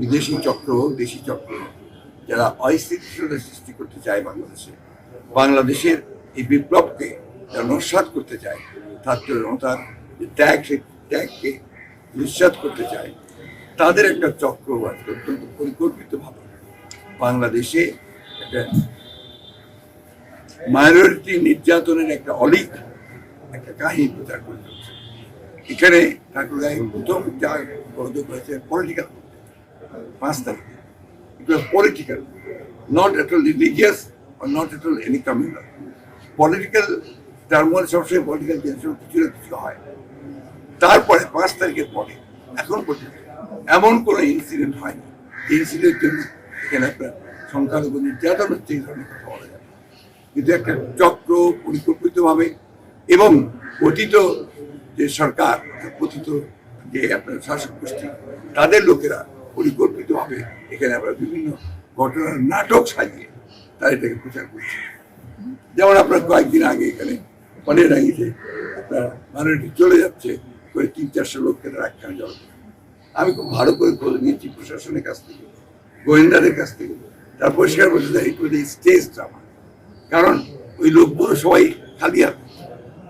বিদেশি চক্র, দেশি চক্র, যারা অস্থিতিশীলতা সৃষ্টি করতে চায় বাংলাদেশে, বাংলাদেশের এই বিপ্লবকে যারা নস্বাত করতে চায় ছাত্র জনতার যে ত্যাগ, সেই ত্যাগকে নিঃসাত করতে চায়, তাদের একটা চক্র আজকে অত্যন্ত পরিকল্পিতভাবে বাংলাদেশে একটা মাইনরিটি নির্যাতনের একটা অলিক একটা কাহিনী প্রচার করে চলছে। এখানে ঠাকুর প্রথম যা গণযোগ হয়েছে পলিটিক্যাল পাঁচ তারিখে it was political not at all religious or not at all any communal. Political turmoil সবসময় পলিটিক্যাল টেনশন কিছু না কিছু হয়। তারপরে পাঁচ তারিখের পরে, এখন পর্যন্ত এমন কোনো ইনসিডেন্ট হয়নি। ইনসিডেন্টের জন্য এখানে আপনার সংখ্যালঘু নির্যাতন হচ্ছে, এই ধরনের কথা বলা যাবে কিন্তু একটা চক্র পরিকল্পিতভাবে এবং অতীত যে সরকার কথিত যে আপনার শাসক গোষ্ঠী, তাদের লোকেরা পরিকল্পিতভাবে এখানে আমরা বিভিন্ন ঘটনার নাটক সাজিয়ে তারা এটাকে প্রচার করছে। যেমন আপনার কয়েকদিন আগে এখানে আগে আপনার মানুষটি চলে যাচ্ছে করে তিন চারশো লোককে একখানে জল আমি খুব ভালো করে খোঁজ নিয়েছি প্রশাসনের কাছ থেকে, গোয়েন্দাদের কাছ থেকে। তার পরিষ্কার বলতে দেয় ইট স্টেজ ড্রামা কারণ ওই লোকগুলো সবাই খালি হাতে।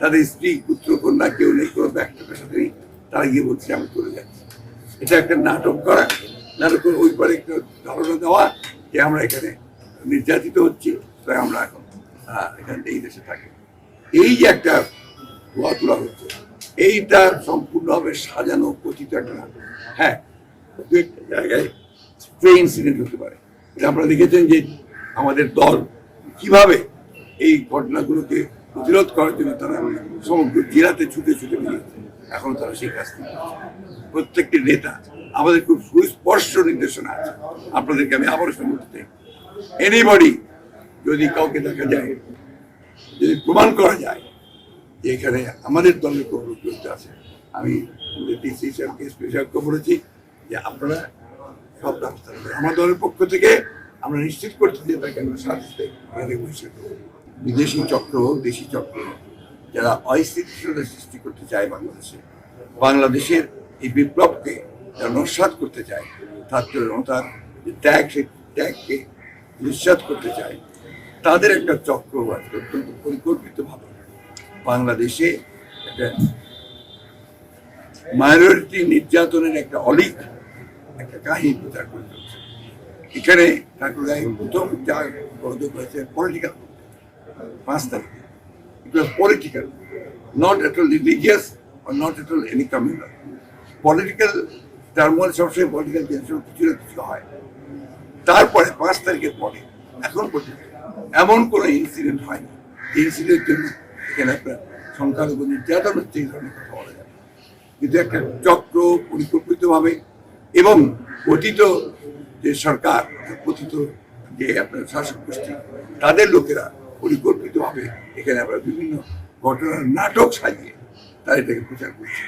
তাদের স্ত্রী, পুত্র, কন্যা কেউ নেই, কোনো ব্যাগটার সাথে নেই। তারা গিয়ে বলছে আমি চলে যাচ্ছি। এটা একটা নাটক করা। করে ওই পরে একটা ধারণা দেওয়া যে আমরা এখানে নির্যাতিত হচ্ছি, তাই আমরা এখন এখানে এই দেশে থাকি। এই যে একটা ধোয়া তোলা হচ্ছে, এইটা সম্পূর্ণভাবে সাজানো, কথিত একটা হ্যাঁ দু জায়গায় স্প্রে ইনসিডেন্ট হতে পারে। এটা আপনারা দেখেছেন যে আমাদের দল কীভাবে এই ঘটনাগুলোকে প্রতিরোধ করার জন্য তারা সমগ্র জেলাতে ছুটে ছুটে বেরিয়েছে। এখন তারা সেই কাজ প্রত্যেকটি নেতা আমাদের খুব সুস্পষ্ট নির্দেশনা আছে। আপনাদেরকে আমি বলতে চাই এনিবডি যদি কাউকে দেখা যায় যদি প্রমাণ করা যায় যে এখানে আমাদের দলের কোনো জড়িত আছে আমি ডিসি সাহেবকে স্পেশালকে বলেছি যে আপনারা সব ব্যবস্থা আমার দলের পক্ষ থেকে আমরা নিশ্চিত করছি যে তাকে আমরা সাথে এখানে বিদেশি চক্র হোক দেশি চক্র হোক, যারা অস্থিতিশীলতা সৃষ্টি করতে চায় বাংলাদেশে বাংলাদেশের এই বিপ্লবকে নস্বাত করতে চায় ছাত্র জনতার যে ত্যাগ ত্যাগকে নিঃসাত করতে চায়, তাদের একটা চক্র আজকে অত্যন্ত পরিকল্পিতভাবে বাংলাদেশে একটা মাইনরিটি নির্যাতনের একটা অলিক একটা কাহিনী প্রচার করে চলছে এখানে ঠাকুর প্রথম যা গণযোগ হয়েছে পলিটিক্যাল পাঁচ তারিখে। Political not at all religious or not at all any communal political turmoil সবসময় পলিটিক্যাল টেনশন কিছু না কিছু হয়। তারপরে পাঁচ তারিখের পরে, এখন পর্যন্ত এমন কোনো ইনসিডেন্ট হয়নি। ইনসিডেন্টের জন্য এখানে আপনার সংখ্যালঘু নির্যাতন হচ্ছে, এই ধরনের কথা বলা যাবে কিন্তু একটা চক্র পরিকল্পিতভাবে এবং অতীত যে সরকার কথিত যে আপনার শাসক গোষ্ঠী, তাদের লোকেরা পরিকল্পিতভাবে এখানে আমরা বিভিন্ন ঘটনার নাটক সাজিয়ে তারা এটাকে প্রচার করছে।